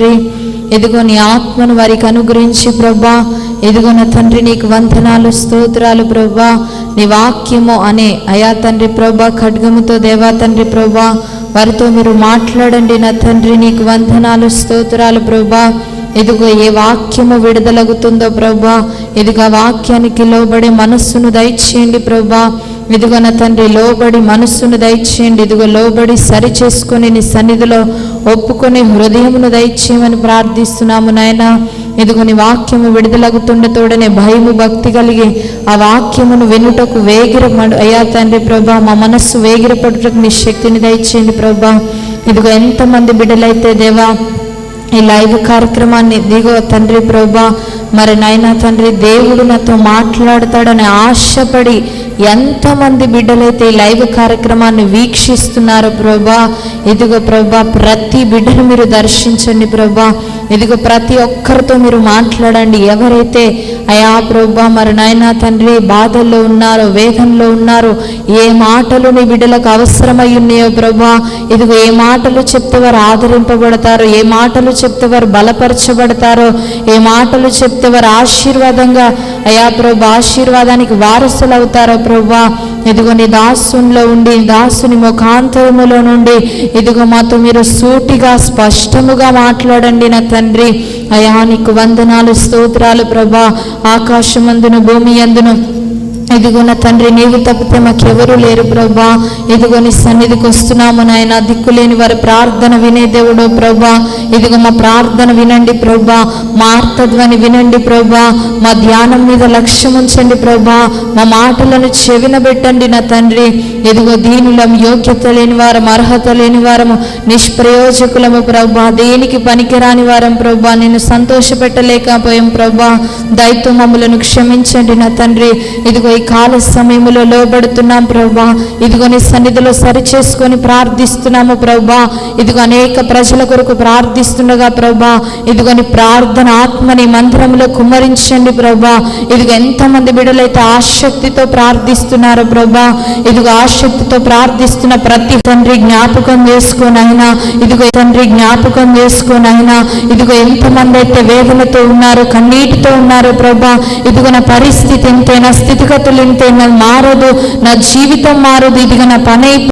తండ్రి ఎదుగో నీ ఆత్మను వారికి అనుగ్రహించి ప్రభా. ఎదుగో నా తండ్రి నీకు వందనాలు స్తోత్రాలు ప్రభా. నీ వాక్యము అనే అయా తండ్రి ప్రభా ఖడ్గముతో దేవా తండ్రి ప్రభా. వారితో మీరు మాట్లాడండి నా తండ్రి నీకు వందనాలు స్తోత్రాలు ప్రభా. ఎదుగో ఏ వాక్యము విడుదలగుతుందో ప్రభా. ఎదుగో వాక్యానికి లోబడే మనస్సును దయచేయండి ప్రభా. ఇదిగో నా తండ్రి లోబడి మనస్సును దయచేయండి. ఇదిగో లోబడి సరి చేసుకొని నీ సన్నిధిలో ఒప్పుకొని హృదయమును దయచేయమని ప్రార్థిస్తున్నాము నాయన. ఇదిగో నీ వాక్యము విడుదలగుతుండతోడనే భయము భక్తి కలిగి ఆ వాక్యమును వినుటకు వేగిర అయ్యా తండ్రి ప్రభా మా మనస్సు వేగిరపడుటకు నీ శక్తిని దయచేయండి ప్రభా. ఇదిగో ఎంతమంది బిడ్డలైతే దేవా ఈ లైవ్ కార్యక్రమాన్ని దిగో తండ్రి ప్రభా మరి నాయనా తండ్రి దేవుడు నాతో మాట్లాడతాడని ఆశపడి ఎంతమంది బిడ్డలైతే ఈ లైవ్ కార్యక్రమాన్ని వీక్షిస్తున్నారో ప్రభా ఇదిగో ప్రభా ప్రతి బిడ్డను మీరు దర్శించండి ప్రభా. ఇదిగో ప్రతి ఒక్కరితో మీరు మాట్లాడండి. ఎవరైతే అయా ప్రభా మరి నాయనా తండ్రి బాధల్లో ఉన్నారో వేదనలో ఉన్నారో ఏ మాటలు నీ బిడ్డలకు అవసరమై ఉన్నాయో ప్రభా ఇదిగో ఏ మాటలు చెప్తే వారు ఆదరింపబడతారో ఏ మాటలు చెప్తే వారు బలపరచబడతారో ఏ మాటలు చెప్తే వారు ఆశీర్వాదంగా అయా ప్రభా ఆశీర్వాదానికి వారసులు అవుతారో ప్రభా ఇదిగో నీ దాసునిలో ఉండి దాసుని ముఖాంతరములో నుండి ఇదిగో మాతో మీరు సూటిగా స్పష్టముగా మాట్లాడండి నా తండ్రి. అయా నీకు వందనాలు స్తోత్రాలు ప్రభా. ఆకాశమందును భూమి అందును ఇదిగో నా తండ్రి నీవు తప్పితే మాకెవరూ లేరు ప్రభా. ఇదిగో నీ సన్నిధికి వస్తున్నాము నాయన. దిక్కులేని వారి ప్రార్థన వినే దేవుడో ప్రభా. ఇదిగో మా ప్రార్థన వినండి ప్రభా. మా ఆర్తధ్వని వినండి ప్రభా. మా ధ్యానం మీద లక్ష్యం ఉంచండి ప్రభా. మా మాటలను చెవిన పెట్టండి నా తండ్రి. ఇదిగో దీనులం యోగ్యత లేని వారం అర్హత లేని వారము నిష్ప్రయోజకులము ప్రభా. దేనికి పనికిరాని వారం ప్రభా. నేను సంతోషపెట్టలేకపోయాం ప్రభా. దయతో మమ్మలను క్షమించండి నా తండ్రి. ఇదిగో ఈ కాల సమయంలో లోబడుతున్నాం ప్రభా ఇదిగో నీ సన్నిధిలో సరి చేసుకొని ప్రార్థిస్తున్నాము ప్రభా ఇదిగో అనేక ప్రజల కొరకు ప్రార్థిస్తుండగా ప్రభా ఇదిగోని ప్రార్థన ఆత్మని మంత్రంలో కుమ్మరించండి ప్రభా ఇదిగో ఎంతమంది బిడలైతే ఆసక్తితో ప్రార్థిస్తున్నారో ప్రభా ఇదిగో ఆసక్తితో ప్రార్థిస్తున్న ప్రతి తండ్రి జ్ఞాపకం చేసుకోనైనా ఇదిగో తండ్రి జ్ఞాపకం చేసుకోనైనా ఇదిగో ఎంతమంది అయితే వేదనతో ఉన్నారు కన్నీటితో ఉన్నారు ప్రభా ఇదిగో నా పరిస్థితి ఎంతైనా స్థితిగత స్థితిగతులు ఇంతే నా మారదు నా జీవితం మారదు ఇదిగా నా పని